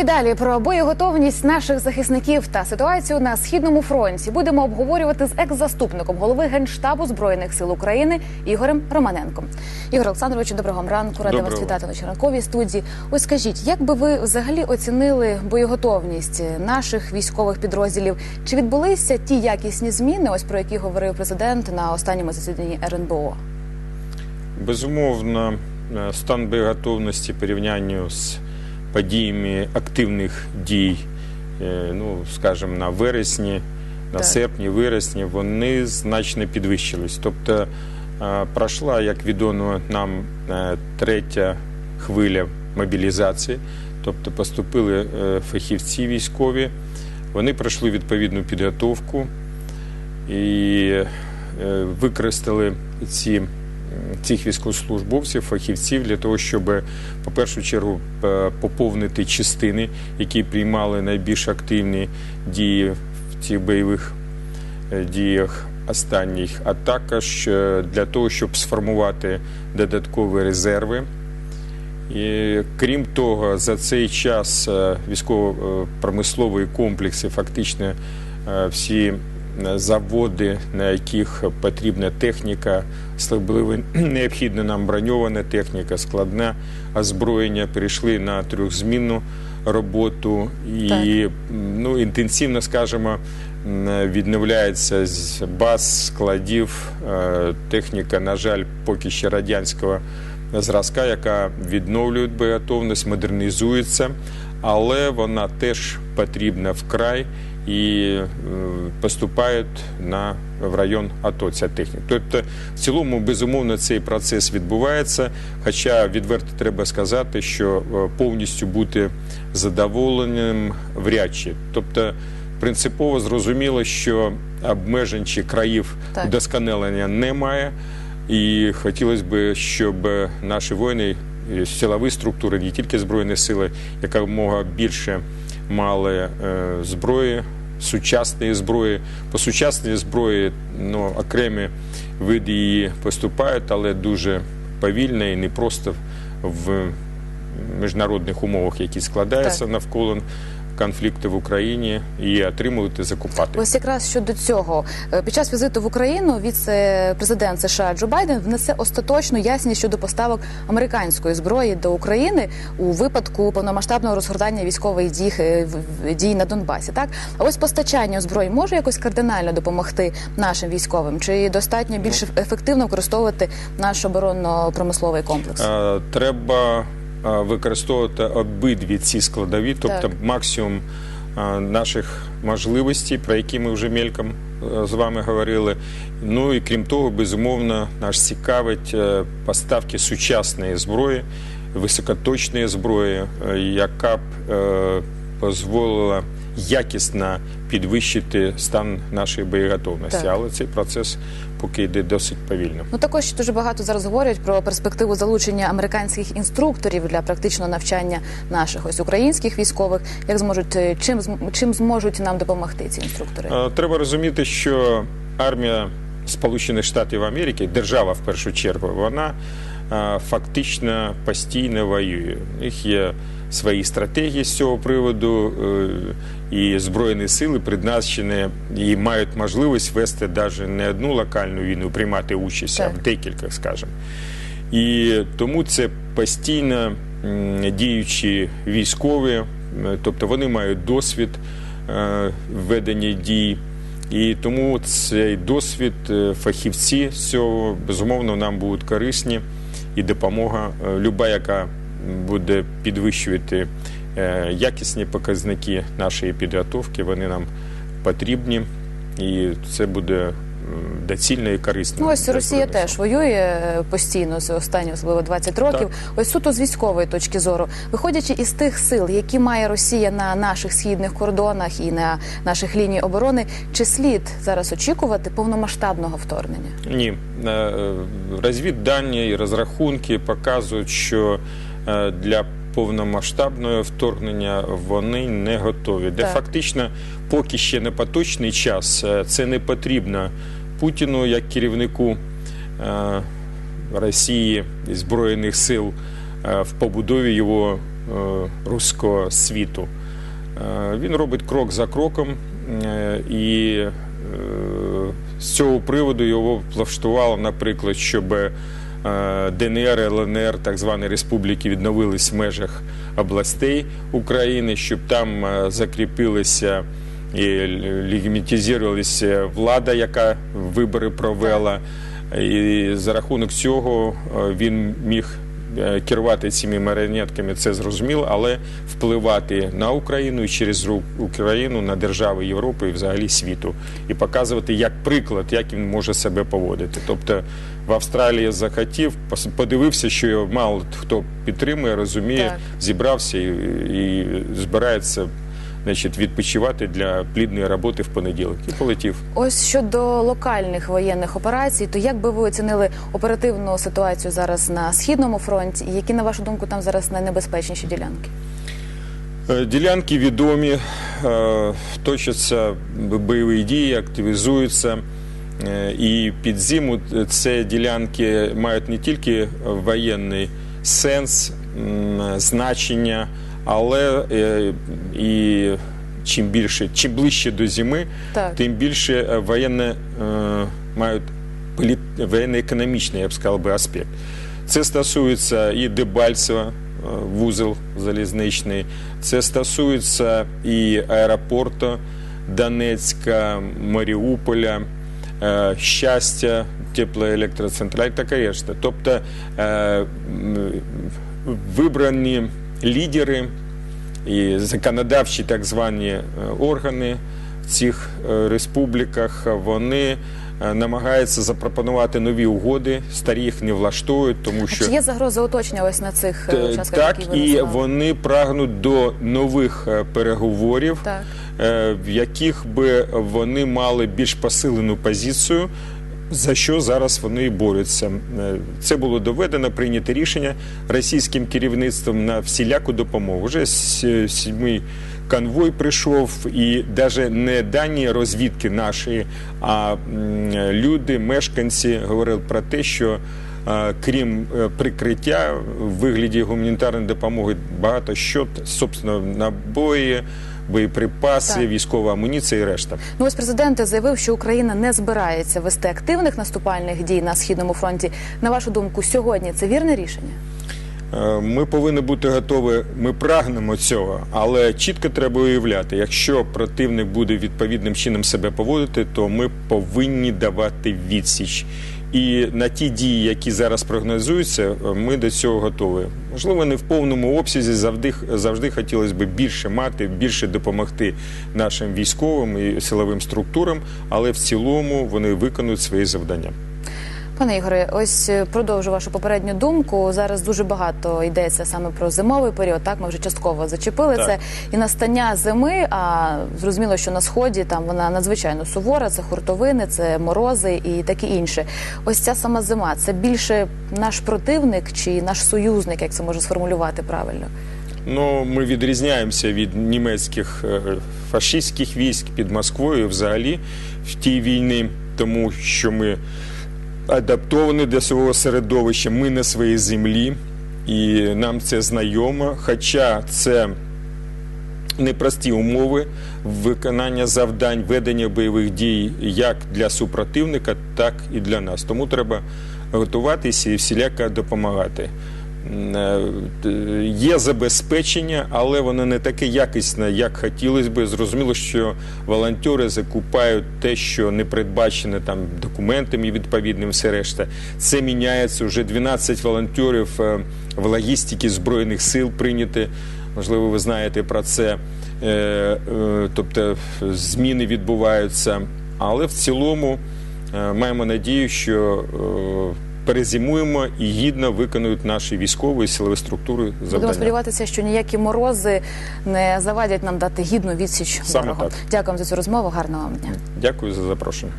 І далі про боєготовність наших захисників та ситуацію на східному фронті будемо обговорювати з екс-заступником голови генштабу збройних сил України Ігорем Романенком. Ігор Олександровичу, доброго ранку. Рада вас вітати на ранковій студії. Ось скажіть, як би ви взагалі оцінили боєготовність наших військових підрозділів? Чи відбулися ті якісні зміни, ось про які говорив президент на останньому засіданні РНБО? Безумовно, е, стан боєготовності порівнянню з подіями активних дій, е, ну скажімо, на вересні, на Так. серпні, вересні, вони значно підвищились. Тобто е, пройшла, як відомо нам, е, третя хвиля мобілізації, тобто поступили фахівці військові, вони пройшли відповідну підготовку і використали ці, цих військовослужбовців, фахівців для того, щоб, по першу чергу, е, поповнити частини, які приймали найбільш активні дії в цих бойових е, діях останніх, а також е, для того, щоб сформувати додаткові резерви. І крім того, за цей час військово-промислові комплекси, фактично всі заводи, на яких потрібна техніка, особливо необхідна нам броньована техніка, складне озброєння, перейшли на трьохзмінну роботу і Так. ну, інтенсивно, скажімо, відновляється з баз, складів е, техніка, на жаль, поки ще радянського зразка, яка відновлює боєготовність, модернізується, але вона теж потрібна вкрай і е, поступають на в район АТО ця техніка. Тобто, в цілому, безумовно, цей процес відбувається. Хоча відверто треба сказати, що е, повністю бути задоволеним вряд чи. Тобто, принципово зрозуміло, що обмежень чи країв Так. вдосконалення немає. І хотілося б, щоб наші воїни, силові структури, не тільки збройні сили, якомога більше мали е, зброї, сучасної зброї. По сучасній зброї ну, окремі види її поступають, але дуже повільно і не просто в міжнародних умовах, які складаються Так. навколо конфлікту в Україні, і отримувати, закупати. Ось якраз щодо цього, Е, під час візиту в Україну віце-президент США Джо Байден внесе остаточну ясність щодо поставок американської зброї до України у випадку повномасштабного розгортання військових дій, е, дій на Донбасі. Так, а ось постачання зброї може якось кардинально допомогти нашим військовим? Чи достатньо більш ефективно використовувати наш оборонно-промисловий комплекс? Е, Треба використовувати обидві ці складові, тобто максимум е, наших можливостей, про які ми вже мельком е, з вами говорили. Ну і крім того, безумовно, нас цікавить е, поставки сучасної зброї, високоточної зброї, е, яка б е, дозволила якісно підвищити стан нашої боєготовності. Так. Але цей процес поки йде досить повільно. Ну також дуже багато зараз говорять про перспективу залучення американських інструкторів для практичного навчання наших ось українських військових. Як зможуть е, чим чим зможуть нам допомогти ці інструктори? Е, Треба розуміти, що армія Сполучених Штатів Америки, держава в першу чергу, вона е, фактично постійно воює. Них є свої стратегії з цього приводу, е, і Збройні сили призначені і мають можливість вести навіть не одну локальну війну, приймати участь, а в декілька, скажімо. І тому це постійно діючі військові, е, тобто вони мають досвід е, ведення дій. І тому цей досвід, фахівці з цього безумовно нам будуть корисні і допомога, люба, яка буде підвищувати е, якісні показники нашої підготовки, вони нам потрібні, і це буде доцільно і корисно. Ну ось Росія теж воює е, постійно з останні, особливо 20 років. Ось суто з військової точки зору, виходячи із тих сил, які має Росія на наших східних кордонах і на наших ліній оборони, чи слід зараз очікувати повномасштабного вторгнення? Ні, Е, розвіддані і розрахунки показують, що для повномасштабного вторгнення вони не готові. Де Так. фактично, поки ще не поточний час, е, це не потрібно Путіну як керівнику е, Росії і Збройних сил е, в побудові його руського світу. Е, Він робить крок за кроком, е, і е, з цього приводу його влаштувало, наприклад, щоб е, ДНР, ЛНР, так звані республіки, відновились в межах областей України, щоб там е, закріпилися і легімітизувалася влада, яка вибори провела. І за рахунок цього е, він міг е, керувати цими маріонетками, це зрозуміло, але впливати на Україну і через Україну на держави Європи і взагалі світу, і показувати як приклад, як він може себе поводити. Тобто в Австралії захотів, подивився, що його мало хто підтримує, розуміє, Так. зібрався і, і збирається. Значить, відпочивати для плідної роботи в понеділок і полетів. Ось щодо локальних воєнних операцій, то як би ви оцінили оперативну ситуацію зараз на східному фронті, і які на вашу думку там зараз найнебезпечніші ділянки? Е, Ділянки відомі, е, точаться бойові дії, активізуються. Е, І під зиму ці ділянки мають не тільки воєнний сенс, значення, але е, і чим більше, чим ближче до зими, Так. тим більше е, воєнне е, мають політ, воєнно-економічний, я б сказав би, аспект. Це стосується і Дебальцева, е, вузол залізничний, це стосується і аеропорту Донецька, Маріуполя, е, щастя, теплоелектроцентраль, така решта. Тобто е, вибрані лідери і законодавчі так звані е, органи в цих е, республіках вони е, намагаються запропонувати нові угоди, старі їх не влаштовують, тому що Чи є загроза оточення ось на цих участках, так які ви і вони прагнуть до нових переговорів, Так. в яких би вони мали більш посилену позицію. За що зараз вони борються? Е, Це було доведено, прийняте рішення російським керівництвом на всіляку допомогу. Вже сьомий конвой прийшов, і навіть не дані розвідки нашої, а люди, мешканці говорили про те, що крім е, прикриття в вигляді гуманітарної допомоги, багато що, собственно, набої, боєприпаси, Так. військова амуніція і решта. Ну ось президент заявив, що Україна не збирається вести активних наступальних дій на східному фронті. На вашу думку, сьогодні це вірне рішення? Е, Ми повинні бути готові, ми прагнемо цього, але чітко треба уявляти, якщо противник буде відповідним чином себе поводити, то ми повинні давати відсіч. І на ті дії, які зараз прогнозуються, е, ми до цього готові. Можливо, не в повному обсязі завжди завжди хотілося б більше мати, більше допомогти нашим військовим і силовим структурам, але в цілому вони виконують свої завдання. Пане Ігоре, ось е, продовжу вашу попередню думку. Зараз дуже багато йдеться саме про зимовий період. Так, ми вже частково зачепили Так. це. І настання зими. А зрозуміло, що на сході там вона надзвичайно сувора. Це хуртовини, це морози і таке інше. Ось ця сама зима. Це більше наш противник чи наш союзник, як це можна сформулювати правильно? Ну, ми відрізняємося від німецьких е, фашистських військ під Москвою взагалі в тій війні, тому що ми адаптовані для свого середовища, ми на своїй землі, і нам це знайомо. Хоча це непрості умови виконання завдань, ведення бойових дій як для супротивника, так і для нас. Тому треба готуватися і всіляко допомагати. Е, Є забезпечення, але воно не таке якісне, як хотілося би. Зрозуміло, що волонтери закупають те, що не передбачено там документами відповідним, все решта. Це міняється. Вже 12 волонтерів е, в логістиці Збройних сил прийняті. Можливо, ви знаєте про це. Е, Тобто зміни відбуваються. Але в цілому маємо надію, що перезимуємо і гідно виконують наші військові і силові структури Будемо сподіватися, що ніякі морози не завадять нам дати гідну відсіч Саме ворогу. так. Дякую за цю розмову. Гарного вам дня. Дякую за запрошення.